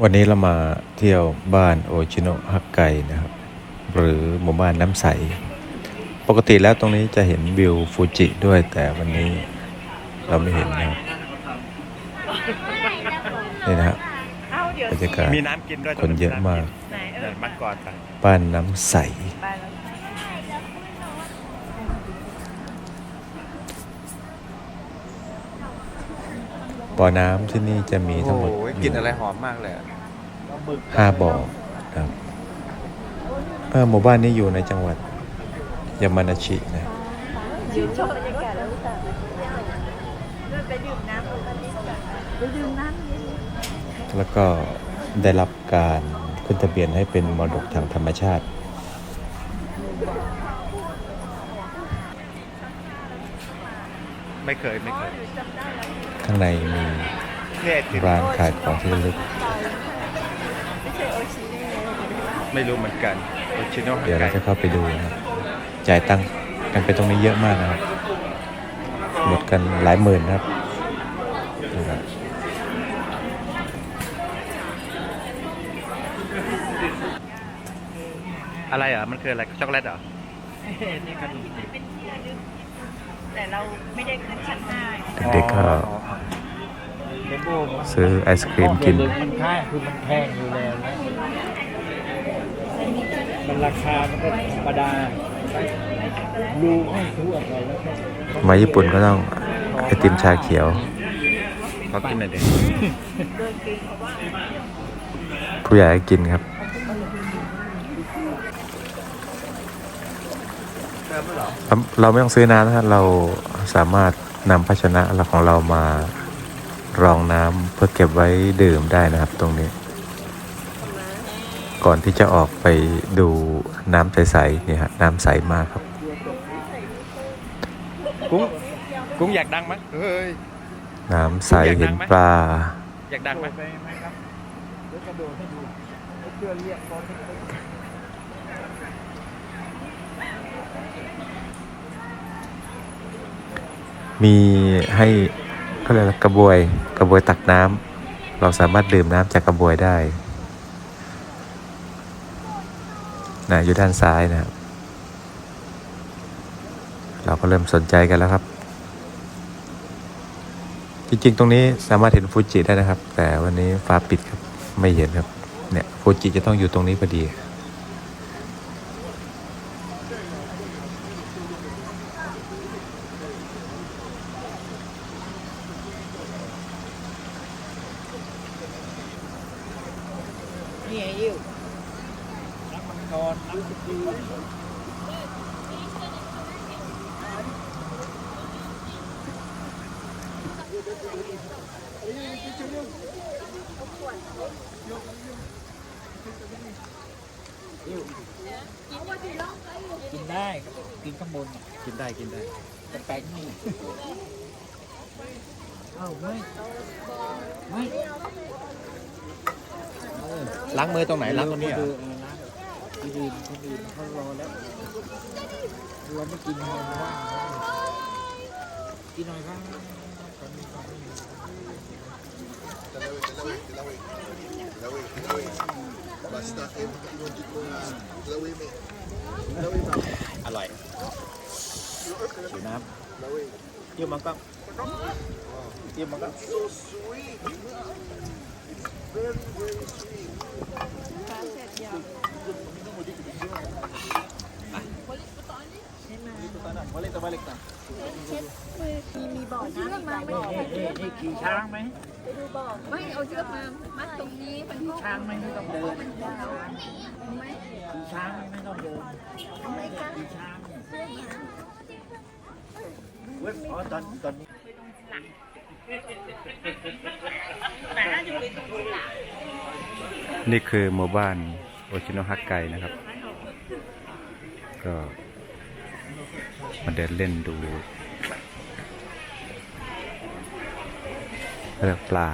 วันนี้เรามาเที่ยวบ้านโอชิโนะฮักไกนะครับ หรือหมู่บ้านน้ำใส ปกติแล้วตรงนี้จะเห็นวิวฟูจิด้วยแต่วันนี้เราไม่เห็นนะครับนี่นะครับบรรยากาศมีน้ำกินด้วยคนเยอะมากไหนเอเดิอนมาก่อนไปบ้านน้ำใส ไปแล้ว บ่อน้ำที่นี่จะมีทั้งหมดโอ้ยกลินอะไรหอมมากเลยอะห้าบ่อนะครับเออหมู่บ้านนี้อยู่ในจังหวัดยามานาชินะยืนชมบรรยากาศแล้วรู้สึกไปดื่มน้ำตรงนี้ไปดื่มน้ำนี่แล้วก็ได้รับการขึ้นทะเบียนให้เป็นมรดกทางธรรมชาติ ไม่เคยไม่เคยข้างในมีเนี่ยติดร้านขายของที่ระลึกไม่ใช่โอชิเน่ไม่รู้เหมือนกันโอชิโนะเดี๋ยวเราจะเข้าไปดูนะครับจ่ายตังค์กันไปตรงนี้เยอะมากนะครับ หมดกันหลายหมื่นนะครับนะครับอะไรอะมันคืออะไรช็อกโกแลตเหรอ แต่เราไม่ได้ขึ้นชั้นห้าเด็กๆก็ซื้อไอศครีมกิน มันแพงคือมันแพงอยู่แล้วนะมันราคามันก็ธรรมดารู้ให้ทั่วไปแล้วก็มาญี่ปุ่นก็ต้องไอติมชาเขียวขอกินหน่อยดิผู้ใหญ่ก็กินครับ เราเราไม่ต้องซื้อน้ำนะฮะเราสามารถนำภาชนะของเรามารองน้ำเพื่อเก็บไว้ดื่มได้นะครับ ตรงนี้ ก่อนที่จะออกไปดูน้ำใสๆเนี่ยฮะน้ำใสมากครับกุ้งกุ้งอยากดังไหมเฮ้ยน้ำใสเห็นปลา อยากดังไหมไปไหมครับเดี๋ยวกระโดดให้ดูให้เพื่อนเรียกตอนที่เขา มีให้เขาเรียกกระบวยกระบวยตักน้ำเราสามารถดื่มน้ำจากกระบวยได้นะอยู่ด้านซ้ายนะครับ เราก็เริ่มสนใจกันแล้วครับ จริงๆ ตรงนี้สามารถเห็นฟูจิได้นะครับ แต่วันนี้ฟ้าปิดครับไม่เห็นครับ เนี่ยฟูจิจะต้องอยู่ตรงนี้พอดี นี่ไงอยู่ นักมังกรนักสกี กินได้กินข้างบนกินได้กินได้กระแป้งนี่เอ้าไม่ไม่ล้างมือตรงไหนล้างตรงนี้เหรเออล้างคนอื่นคนอื่นเขารอแล้วเราไม่กินเราว่างกินหน่อยบ้างตอนนี้ ครับอร่อยชิวน้ำเยี่ยมมากก็เยี่ยมมากก็ มีมีบ่อน้ำมาไม่นี่นี่ขี่ช้างไหมไปดูบ่อไม่เอาเชือกมามัดตรงนี้มันก็ช้างไหมไม่ต้องเดินขี่ช้างไม่ต้องเดินขี่ช้างเว้ยอ๋อตอนตอนนี้นี่คือหมู่บ้านโอชิโนฮักไกนะครับ ก็ มาเดินเล่นดูเรือกปลา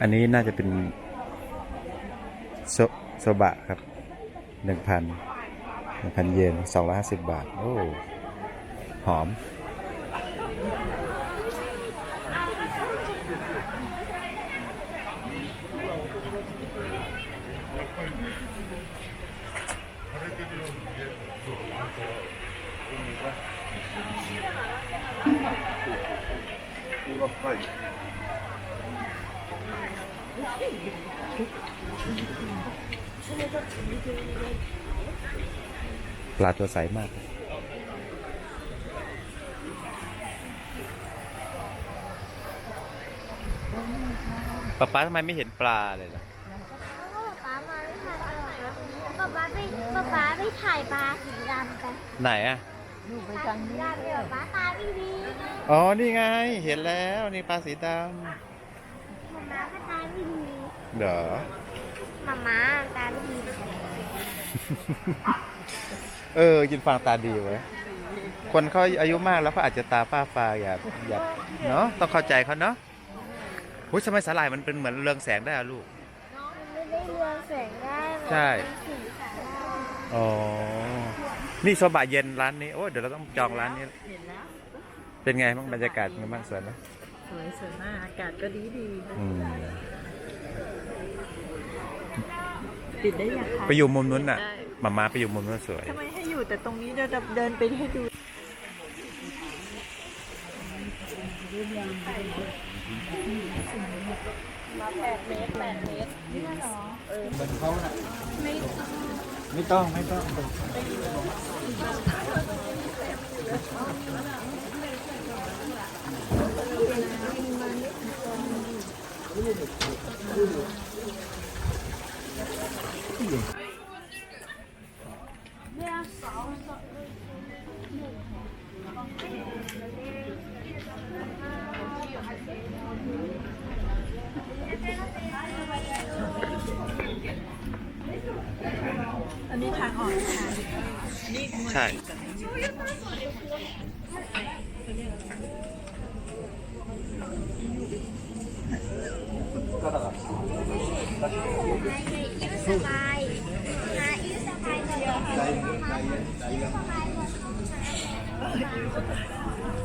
อันนี้น่าจะเป็นโซโซบะครับหนึ่งพันหนึ่งพันเยนสองร้อยห้าสิบบาท โอ้ หอม ปลาตัวใสมากป๊าป๊าทำไมไม่เห็นปลาเลยล่ะ ป๊ามาไม่ทันเลยป๊าป๊าไปป๊าป๊าไปถ่ายปลาสีดำกันไหนอะปลาสีดำเดี๋ยวป๊าตาดีดีอ๋อ นี่ไง เห็นแล้ว นี่ปลาสีดมาม่าก็ตาดีดีำเด้อมาม่าตาดีดีเออยินฟังตาดีไว้ยคนเขาอายุมากแล้วเขาอาจจะตาป้าฟาอย่าอย่าเนาะ ต้องเข้าใจเขาเนาะหุ้ยทำไมสาหร่ายมันเป็นเหมือนเรืองแสงได้อะลูกมันไม่ได้เรืองแสงได้มันใช่เป็นสีขาว อ๋อ นี่โซบะเย็นร้านนี้ โอ้ยเดี๋ยวเราต้องจองร้านนี้ เห็นแล้วเป็นไงบ้างบรรยากาศเป็นไงบ้างสวยไหมสวยสวยมากอากาศก็ดีดีอืมติดได้ยังคะไปอยู่มุมนู้นน่ะได้มามาไปอยู่มุมนู้นสวย ทำไมให้อยู่แต่ตรงนี้เดินเดินไปให้ดูมาแปดเมตรแปดเมตรนี่เหรอเหมือนเขาน่ะไม่ ไม่ต้องไม่ต้องอั อันนี้ทางออกค่ะนี่ใช่สบายหาอิสบายเดียวค่ะอิสบายหมด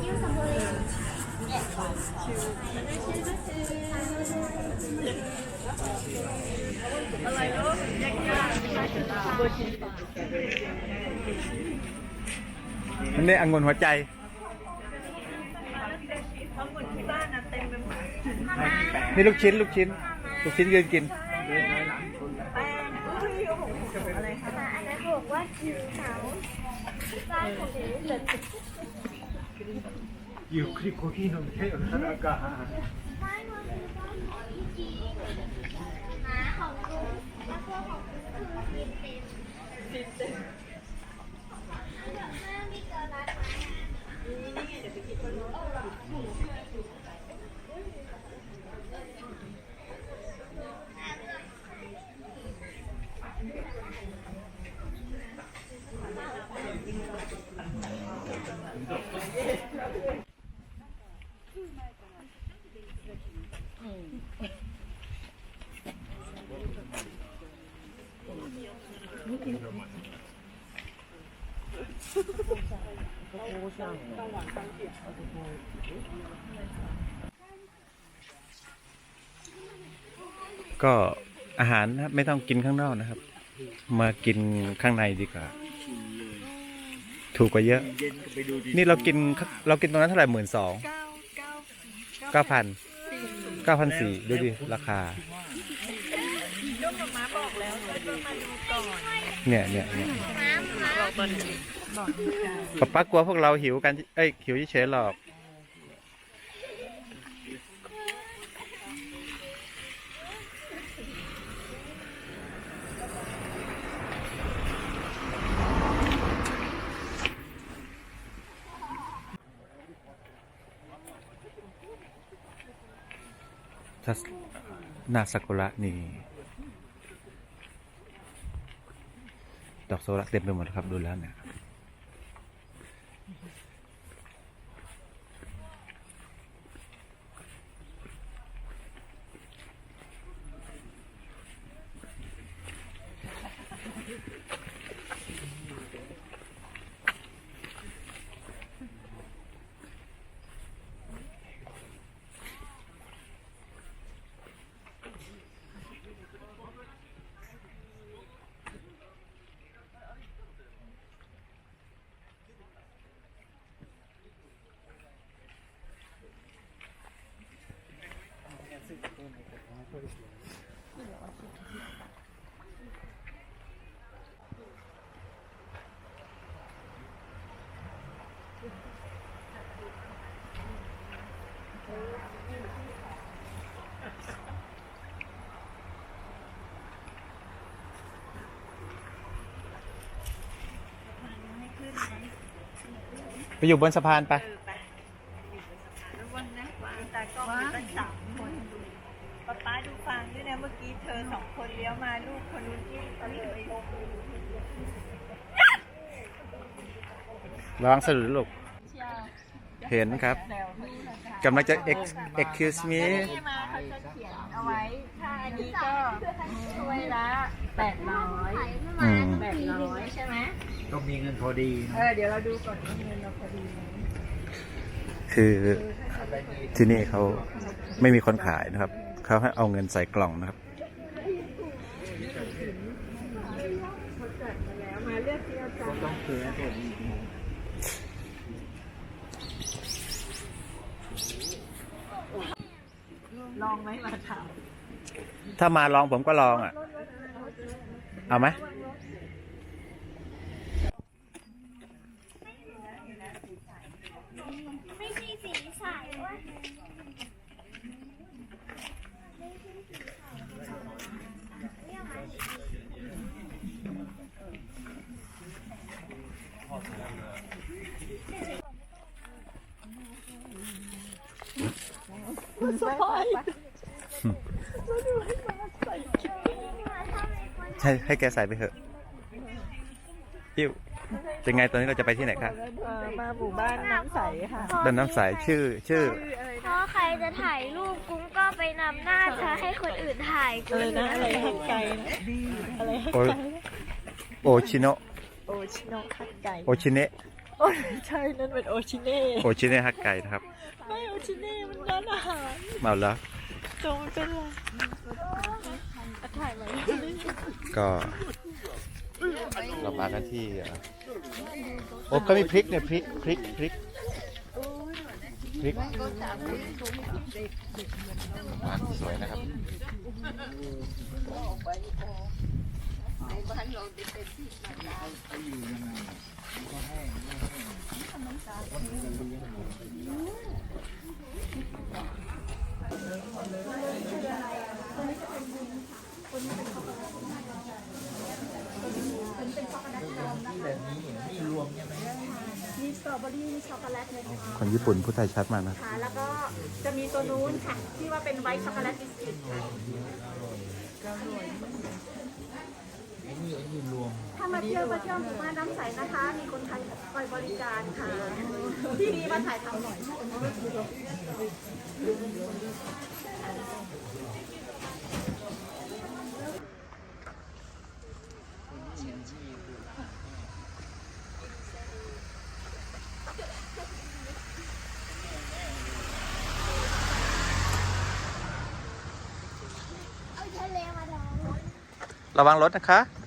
อิสบายอะไรเนาะยากยาก ตัวจริงอันนี้องุ่นหัวใจทั้งหมดที่บ้านนะเต็มไปหมดนี่ลูกชิ้น ลูกชิ้น ลูกชิ้นยืนกินอยโอ้โหอะไรคะมาอันนั้นบอกว่าคิวเขาบ้านของหนูเหลืออยู่คลิปโคกี้นม เทออากาศบ้านของหนูบ้านของอีจีหมาของคุณแล้วก็ของคุณคือฟินเต็มฟินเต็มแม่มีเกลือรัดไห ก็อาหารนะครับไม่ต้องกินข้างนอกนะครับ มากินข้างในดีกว่า ถูกกว่าเยอะ นี่เรากินเรากินตรงนั้นเท่าไหร่หมื่นสองเก้าพันเก้าพันสี่ดูดิราคาเนี่ยเนี่ยเนี่ย น้ำมาบอกตอนนี้บอกดีใจป๊าป๊ากลัวพวกเราหิวกัน เอ้ยหิวเฉยๆหรอกถ้าหนาซากุระนี่ ดอกโซระเต็มไปหมดแล้วครับ ดูแล้วเนี่ย ไปอยู่บนสะพานไปไปอยู่บนสะพานแนนั้วางตากล้องตั้งสามคน ป๊าป๊าดูฟังด้วยนะเมื่อกี้เธอสองคนเลี้ยวมาลูกคนนู้นที่เขาเลยลงระวังสะดุดลูก เห็นครับกำลังจะ ex- excuse me ที่มาเขาจะเขียนเอาไว้ ถ้าอันนี้ก็ถ้วยละแปดร้อยอืมแปดร้อยใช่ไหมต้องมีเงินพอดีเออเดี๋ยวเราดูก่อนว่าเงินเราพอดีไหมคือที่นี่เขาไม่มีคนขายนะครับ เขาให้เอาเงินใส่กล่องนะครับแล้วมาเลือกที่เราจะต้องซื้อตัวนี้ลองไหมมาถามถ้ามาลองผมก็ลองอะ เอาไหมไม่ใช่สีใสวะ สบาย ให้ให้แกใส่ไปเถอะปิ้วเป็นไงตอนนี้เราจะไปที่ไหนคะมาหมู่บ้านน้ำใสค่ะ ด้านน้ำใสชื่อชื่อ เพราะใครจะถ่ายรูปกุ้งก็ไปนำหน้าเธอให้คนอื่นถ่ายเอกุ้องนะอะไรฮักไก่นะอะไรฮักโอไก่โอชิโนะโอชิโนะฮักไก่โอชิเนะโอ้ยใช่นั่นเป็นโอชิเน่โอชิเนะฮักไก่นะครับ ไม่โอ ชิเน่มันร้านอาหารเมาแล้วจงเป็นไรอะถ่ายไหมก็เรามากันที่เอ่อโอ้เขามีพริกเนี่ยพริกพริกพริกพริกร้านสวยนะครับ มีสตรอ เบอรี่มีช็อกโกแลตเลยค่ะคนญี่ปุ่นพูดไทยชัดมากนะ ค่ะ แล้วก็จะมีตัวนู้นค่ะ ที่ว่าเป็นไวท์ช็อกโกแลตบิสกิตค่ะไอ้นี่ไอ้นี่รวมถ้ามาเที่ยวมาเที่ยวหมู่บ้านน้ำใสนะคะ มีคนไทยคอยบริการค่ะ ที่นี่มาถ่ายทำหน่อย เอาทะเลมาดอง ระวังรถนะคะ